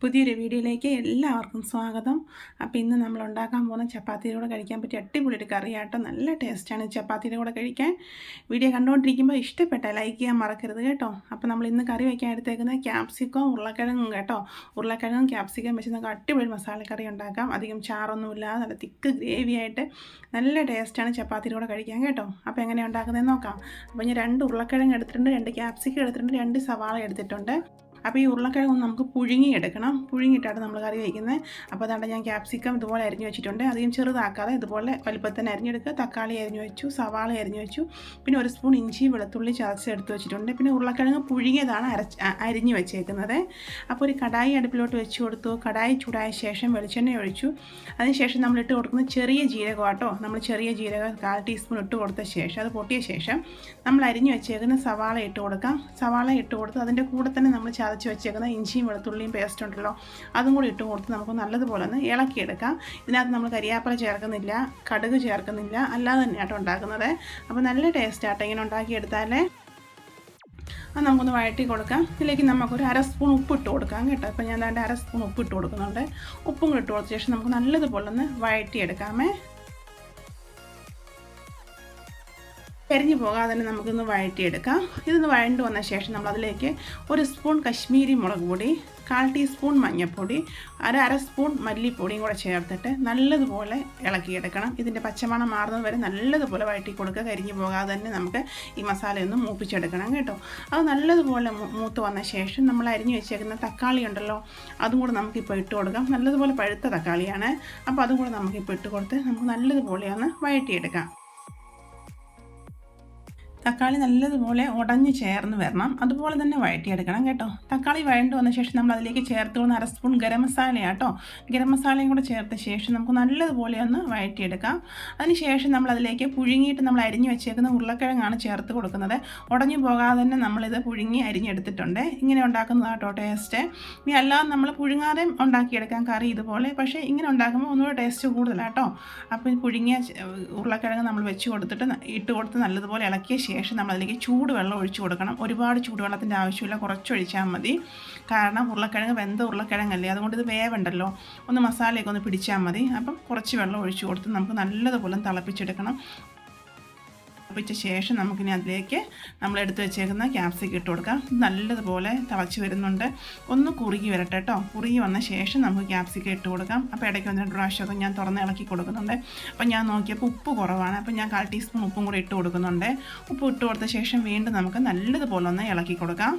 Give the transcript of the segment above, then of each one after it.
പുതിയൊരു വീഡിയോയിലേക്ക് എല്ലാവർക്കും സ്വാഗതം. അപ്പോൾ ഇന്ന് നമ്മൾ ഉണ്ടാക്കാൻ പോകുന്ന ചപ്പാത്തിയുടെ കൂടെ കഴിക്കാൻ പറ്റിയ അടിപൊളി ഒരു കറിയാട്ടോ. നല്ല ടേസ്റ്റാണ് ചപ്പാത്തിയുടെ കൂടെ കഴിക്കാൻ. വീഡിയോ കണ്ടുകൊണ്ടിരിക്കുമ്പോൾ ഇഷ്ടപ്പെട്ട ലൈക്ക് ചെയ്യാൻ മറക്കരുത് കേട്ടോ. അപ്പോൾ നമ്മൾ ഇന്ന് കറി വയ്ക്കാൻ എടുത്തേക്കുന്നത് ക്യാപ്സിക്കവും ഉരുളക്കിഴങ്ങും കേട്ടോ. ഉരുളക്കിഴങ്ങും ക്യാപ്സിക്കം വെച്ച് നമുക്ക് അടിപൊളി മസാലക്കറി ഉണ്ടാക്കാം. അധികം ചാറൊന്നുമില്ലാതെ നല്ല തിക്ക് ഗ്രേവി ആയിട്ട് നല്ല ടേസ്റ്റാണ് ചപ്പാത്തിയുടെ കൂടെ കഴിക്കാൻ കേട്ടോ. അപ്പോൾ എങ്ങനെയാണ് ഉണ്ടാക്കുന്നതെന്ന് നോക്കാം. അപ്പോൾ ഞാൻ രണ്ട് ഉരുളക്കിഴങ്ങ് എടുത്തിട്ടുണ്ട് രണ്ട് ക്യാപ്സിക്കം എടുത്തിട്ടുണ്ട് രണ്ട് സവാള എടുത്തിട്ടുണ്ട്. അപ്പോൾ ഈ ഉരുളക്കിഴങ്ങ് നമുക്ക് പുഴുങ്ങിയെടുക്കണം. പുഴുങ്ങിയിട്ടാണ് നമ്മൾ കറി വയ്ക്കുന്നത് അപ്പോൾ അതുകൊണ്ട് ഞാൻ ക്യാപ്സിക്കം ഇതുപോലെ അരിഞ്ഞു വെച്ചിട്ടുണ്ട്. അധികം ചെറുതാക്കാതെ ഇതുപോലെ വലുപ്പത്തിന് അരിഞ്ഞെടുക്കുക. തക്കാളി അരിഞ്ഞു വെച്ചു സവാള അരിഞ്ഞു വെച്ചു. പിന്നെ ഒരു സ്പൂൺ ഇഞ്ചി വെളുത്തുള്ളി ചതച്ച് എടുത്ത് വെച്ചിട്ടുണ്ട്. പിന്നെ ഉരുളക്കിഴങ്ങ് പുഴുങ്ങിയതാണ് അരച്ച് അരിഞ്ഞു വെച്ചേക്കുന്നത്. അപ്പോൾ ഒരു കടായി അടുപ്പിലോട്ട് വെച്ച് കൊടുത്തു. കടായി ചൂടായ ശേഷം വെളിച്ചെണ്ണ ഒഴിച്ചു. അതിനുശേഷം നമ്മൾ ഇട്ട് കൊടുക്കുന്നത് ചെറിയ ജീരകം കേട്ടോ നമ്മൾ ചെറിയ ജീരകം കാൽ ടീസ്പൂൺ ഇട്ട് കൊടുത്ത ശേഷം അത് പൊട്ടിയ ശേഷം നമ്മൾ അരിഞ്ഞു വെച്ചേക്കുന്ന സവാള ഇട്ട് കൊടുക്കാം. സവാള ഇട്ട് കൊടുത്ത് അതിന്റെ കൂടെ തന്നെ നമ്മൾ ചതച്ച് ചതച്ച് വെച്ചേക്കുന്ന ഇഞ്ചിയും വെളുത്തുള്ളിയും പേസ്റ്റ് ഉണ്ടല്ലോ അതും കൂടി ഇട്ട് കൊടുത്ത് നമുക്ക് നല്ലതുപോലെ ഒന്ന് ഇളക്കിയെടുക്കാം. ഇതിനകത്ത് നമ്മൾ കരിയാപ്പല ചേർക്കുന്നില്ല കടുക് ചേർക്കുന്നില്ല അല്ലാതെ തന്നെയാട്ടോ ഉണ്ടാക്കുന്നത്. അപ്പോൾ നല്ല ടേസ്റ്റ് ആട്ടോ ഇങ്ങനെ ഉണ്ടാക്കിയെടുത്താലേ. അത് നമുക്കൊന്ന് വഴറ്റി കൊടുക്കാം. ഇതിലേക്ക് നമുക്കൊരു അര സ്പൂൺ ഉപ്പ് ഇട്ട് കൊടുക്കാം കേട്ടോ. അപ്പോൾ ഞാൻ അര സ്പൂൺ ഉപ്പ് ഇട്ട് കൊടുക്കുന്നുണ്ട്. ഉപ്പും കൂടി ഇട്ട് കൊടുത്ത ശേഷം നമുക്ക് നല്ലതുപോലെ ഒന്ന് വഴറ്റിയെടുക്കാമേ. കരിഞ്ഞു പോകാതെ തന്നെ നമുക്കൊന്ന് വഴറ്റിയെടുക്കാം. ഇതൊന്ന് വഴണ്ടു വന്ന ശേഷം നമ്മൾ അതിലേക്ക് ഒരു സ്പൂൺ കശ്മീരി മുളക് പൊടി കാൽ ടീസ്പൂൺ മഞ്ഞൾപ്പൊടി അര അര സ്പൂൺ മല്ലിപ്പൊടിയും കൂടെ ചേർത്തിട്ട് നല്ലതുപോലെ ഇളക്കിയെടുക്കണം. ഇതിന്റെ പച്ചമണം മാറുന്നത് വരെ നല്ലതുപോലെ വഴറ്റി കൊടുക്കുക. കരിഞ്ഞു പോകാതെ തന്നെ നമുക്ക് ഈ മസാലയൊന്നും മൂപ്പിച്ചെടുക്കണം കേട്ടോ. അത് നല്ലതുപോലെ മൂത്ത് വന്ന ശേഷം നമ്മൾ അരിഞ്ഞു വെച്ചേക്കുന്ന തക്കാളി ഉണ്ടല്ലോ അതും കൂടെ നമുക്കിപ്പോൾ ഇട്ട് കൊടുക്കാം. നല്ലതുപോലെ പഴുത്ത തക്കാളിയാണ്. അപ്പോൾ അതും കൂടെ നമുക്കിപ്പോൾ ഇട്ട് കൊടുത്ത് നമുക്ക് നല്ലതുപോലെ ഒന്ന് വഴറ്റിയെടുക്കാം. തക്കാളി നല്ലതുപോലെ ഉടഞ്ഞ് ചേർന്ന് വരണം. അതുപോലെ തന്നെ വഴറ്റിയെടുക്കണം കേട്ടോ. തക്കാളി വഴണ്ട് വന്ന ശേഷം നമ്മൾ അതിലേക്ക് ചേർത്ത് കൊടുക്കുന്ന അര സ്പൂൺ ഗരം മസാലയാട്ടോ ഗരം മസാലയും കൂടെ ചേർത്ത ശേഷം നമുക്ക് നല്ലതുപോലെ ഒന്ന് വഴറ്റിയെടുക്കാം. അതിനുശേഷം നമ്മൾ അതിലേക്ക് പുഴുങ്ങിയിട്ട് നമ്മൾ അരിഞ്ഞു വെച്ചേക്കുന്ന ഉരുളക്കിഴങ്ങാണ് ചേർത്ത് കൊടുക്കുന്നത്. ഉടഞ്ഞു പോകാതെ തന്നെ നമ്മളിത് പുഴുങ്ങി അരിഞ്ഞെടുത്തിട്ടുണ്ട്. ഇങ്ങനെ ഉണ്ടാക്കുന്നതാട്ടോ ടേസ്റ്റ്. ഇനി അല്ലാതെ നമ്മൾ പുഴുങ്ങാതെ ഉണ്ടാക്കിയെടുക്കാം കറി ഇതുപോലെ. പക്ഷേ ഇങ്ങനെ ഉണ്ടാക്കുമ്പോൾ ഒന്നുകൂടെ ടേസ്റ്റ് കൂടുതലാട്ടോ. അപ്പോൾ പുഴുങ്ങിയ ഉരുളക്കിഴങ്ങ് നമ്മൾ വെച്ച് കൊടുത്തിട്ട് ഇട്ട് കൊടുത്ത് നല്ലതുപോലെ ഇളക്കിയ ശേഷം ശേഷം നമ്മൾ അതിലേക്ക് ചൂടുവെള്ളം ഒഴിച്ചു കൊടുക്കണം. ഒരുപാട് ചൂടുവെള്ളത്തിന്റെ ആവശ്യമില്ല. കുറച്ചൊഴിച്ചാൽ മതി. കാരണം ഉരുളക്കിഴങ്ങ് വെന്ത ഉരുളക്കിഴങ്ങല്ലേ? അതുകൊണ്ട് ഇത് വേവണ്ടല്ലോ. ഒന്ന് മസാലയൊക്കെ ഒന്ന് പിടിച്ചാൽ മതി. അപ്പം കുറച്ച് വെള്ളം ഒഴിച്ചു കൊടുത്ത് നമുക്ക് നല്ലതുപോലെ തിളപ്പിച്ചെടുക്കണം. തിളപ്പിച്ച ശേഷം നമുക്കിനി അതിലേക്ക് നമ്മൾ എടുത്ത് വെച്ചേക്കുന്ന ക്യാപ്സിക്കം ഇട്ട് കൊടുക്കാം. നല്ലതുപോലെ തിളച്ച് വരുന്നുണ്ട്. ഒന്ന് കുറുകി വരട്ടെ കേട്ടോ കുറുകി വന്ന ശേഷം നമുക്ക് ക്യാപ്സിക്കം ഇട്ട് കൊടുക്കാം. അപ്പോൾ ഇടയ്ക്ക് ഒന്ന് രണ്ട് പ്രാവശ്യമൊക്കെ ഞാൻ തുറന്ന് ഇളക്കി കൊടുക്കുന്നുണ്ട്. അപ്പോൾ ഞാൻ നോക്കിയപ്പോൾ ഉപ്പ് കുറവാണ്. അപ്പോൾ ഞാൻ കാൽ ടീസ്പൂൺ ഉപ്പും കൂടി ഇട്ട് കൊടുക്കുന്നുണ്ട്. ഉപ്പ് ഇട്ട് കൊടുത്ത ശേഷം വീണ്ടും നമുക്ക് നല്ലതുപോലെ ഒന്ന് ഇളക്കി കൊടുക്കാം.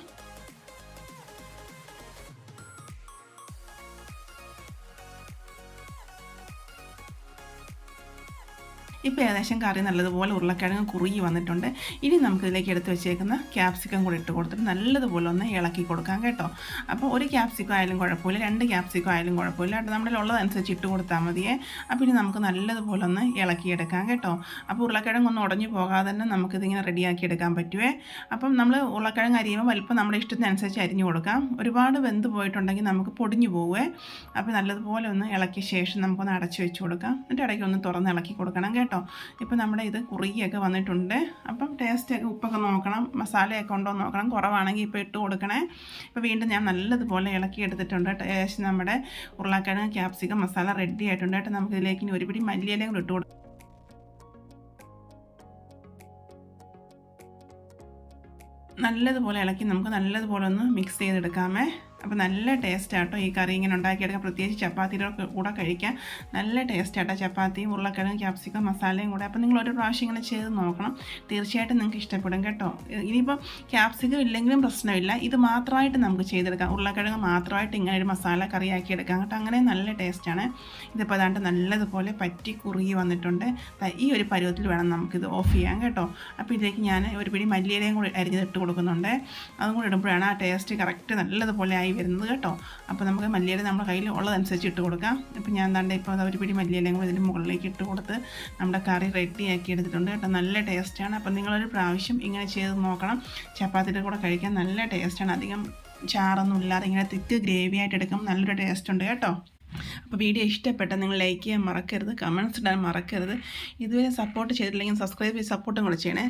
ഇപ്പോൾ ഏകദേശം കറി നല്ലതുപോലെ ഉരുളക്കിഴങ്ങ് കുറുകി വന്നിട്ടുണ്ട്. ഇനി നമുക്കിതിലേക്ക് എടുത്ത് വെച്ചേക്കുന്ന ക്യാപ്സിക്കം കൂടി ഇട്ട് കൊടുത്തിട്ട് നല്ലതുപോലെ ഒന്ന് ഇളക്കി കൊടുക്കാം കേട്ടോ. അപ്പോൾ ഒരു ക്യാപ്സിക്കം ആയാലും കുഴപ്പമില്ല രണ്ട് ക്യാപ്സിക്കം ആയാലും കുഴപ്പമില്ല. കേട്ടോ നമ്മുടെ ഉള്ളതനുസരിച്ച് ഇട്ട് കൊടുത്താൽ മതിയേ. അപ്പോൾ ഇനി നമുക്ക് നല്ലതുപോലെ ഒന്ന് ഇളക്കിയെടുക്കാം കേട്ടോ. അപ്പോൾ ഉരുളക്കിഴങ്ങ് ഒന്ന് ഉടഞ്ഞു പോകാതെ തന്നെ നമുക്കിതിങ്ങനെ റെഡിയാക്കി എടുക്കാൻ പറ്റുമേ അപ്പം നമ്മൾ ഉരുളക്കിഴങ്ങ് അരിയുമ്പോൾ വലിപ്പം നമ്മുടെ ഇഷ്ടത്തിനനുസരിച്ച് അരിഞ്ഞു കൊടുക്കാം. ഒരുപാട് വെന്ത് പോയിട്ടുണ്ടെങ്കിൽ നമുക്ക് പൊടിഞ്ഞു പോവേ. അപ്പോൾ നല്ലതുപോലെ ഒന്ന് ഇളക്കിയ ശേഷം നമുക്കൊന്ന് അടച്ചു വെച്ച് കൊടുക്കാം. എന്നിട്ട് ഇടയ്ക്ക് ഒന്ന് തുറന്ന് ഇളക്കി കൊടുക്കണം കേട്ടോ. കേട്ടോ. ഇപ്പോൾ നമ്മുടെ ഇത് കുറുകിയൊക്കെ വന്നിട്ടുണ്ട്. അപ്പം ടേസ്റ്റൊക്കെ ഉപ്പൊക്കെ നോക്കണം മസാലയൊക്കെ ഉണ്ടോ നോക്കണം. കുറവാണെങ്കിൽ ഇപ്പോൾ ഇട്ട് കൊടുക്കണേ. ഇപ്പോൾ വീണ്ടും ഞാൻ നല്ലതുപോലെ ഇളക്കി എടുത്തിട്ടുണ്ട്. ടേസ്റ്റ് നമ്മുടെ ഉരുളക്കിഴങ്ങ് ക്യാപ്സിക്കം മസാല റെഡി ആയിട്ടുണ്ട് കേട്ടോ. നമുക്കിതിലേക്ക് ഇനി ഒരുപിടി മല്ലിയിലയും കൂടി ഇട്ട് കൊടുക്കാം. നല്ലതുപോലെ ഇളക്കി നമുക്ക് നല്ലതുപോലെ ഒന്ന് മിക്സ് ചെയ്തെടുക്കാമേ. അപ്പോൾ നല്ല ടേസ്റ്റ് ആട്ടോ ഈ കറി ഇങ്ങനെ ഉണ്ടാക്കിയെടുക്കാൻ. പ്രത്യേകിച്ച് ചപ്പാത്തിയുടെ കൂടെ കഴിക്കാൻ നല്ല ടേസ്റ്റ് ആട്ടോ ചപ്പാത്തിയും ഉരുളക്കിഴങ്ങ് ക്യാപ്സിക്കം മസാലയും കൂടെ. അപ്പോൾ നിങ്ങൾ ഒരു പ്രാവശ്യം ഇങ്ങനെ ചെയ്ത് നോക്കണം. തീർച്ചയായിട്ടും നിങ്ങൾക്ക് ഇഷ്ടപ്പെടും കേട്ടോ. ഇനിയിപ്പോൾ ക്യാപ്സിക്കം ഇല്ലെങ്കിലും പ്രശ്നമില്ല. ഇത് മാത്രമായിട്ട് നമുക്ക് ചെയ്തെടുക്കാം. ഉരുളക്കിഴങ്ങ് മാത്രമായിട്ട് ഇങ്ങനെ ഒരു മസാല കറിയാക്കി എടുക്കാം കേട്ടോ അങ്ങനെ നല്ല ടേസ്റ്റാണ് ഇതിപ്പോൾ അതാണ്ട് നല്ലതുപോലെ പറ്റി കുറുകി വന്നിട്ടുണ്ട്. ഈ ഒരു പരുവത്തിൽ വേണം നമുക്കിത് ഓഫ് ചെയ്യാൻ കേട്ടോ. അപ്പോൾ ഇതിലേക്ക് ഞാൻ ഒരു പിടി മല്ലിയിലയും കൂടി അരിഞ്ഞിട്ട് കൊടുക്കുന്നുണ്ട്. അതും കൂടി ഇടുമ്പോഴാണ് ആ ടേസ്റ്റ് കറക്റ്റ് നല്ലതുപോലെ ആയി വരുന്നത് കേട്ടോ. അപ്പോൾ നമുക്ക് മല്ലിയില നമ്മുടെ കയ്യിൽ ഉള്ളതനുസരിച്ച് ഇട്ട് കൊടുക്കാം. അപ്പോൾ ഞാൻ എന്താണ്ട് ഇപ്പോൾ ഒരു പിടി മല്ലിയിലയും മുകളിലേക്ക് ഇട്ട് കൊടുത്ത് നമ്മുടെ കറി റെഡിയാക്കി എടുത്തിട്ടുണ്ട് കേട്ടോ. നല്ല ടേസ്റ്റാണ് അപ്പോൾ നിങ്ങളൊരു പ്രാവശ്യം ഇങ്ങനെ ചെയ്ത് നോക്കണം. ചപ്പാത്തിയുടെ കൂടെ കഴിക്കാൻ നല്ല ടേസ്റ്റാണ് അധികം ചാറൊന്നും ഇല്ലാതെ ഇങ്ങനെ തിക്ക് ഗ്രേവി ആയിട്ട് എടുക്കും നല്ലൊരു ടേസ്റ്റ് ഉണ്ട് കേട്ടോ. അപ്പോൾ വീഡിയോ ഇഷ്ടപ്പെട്ട നിങ്ങൾ ലൈക്ക് ചെയ്യാൻ മറക്കരുത്. കമൻസ് ഇടാൻ മറക്കരുത്. ഇതുവരെ സപ്പോർട്ട് ചെയ്തില്ലെങ്കിൽ സബ്സ്ക്രൈബ് ചെയ്ത് സപ്പോർട്ടും കൂടെ ചെയ്യണേ.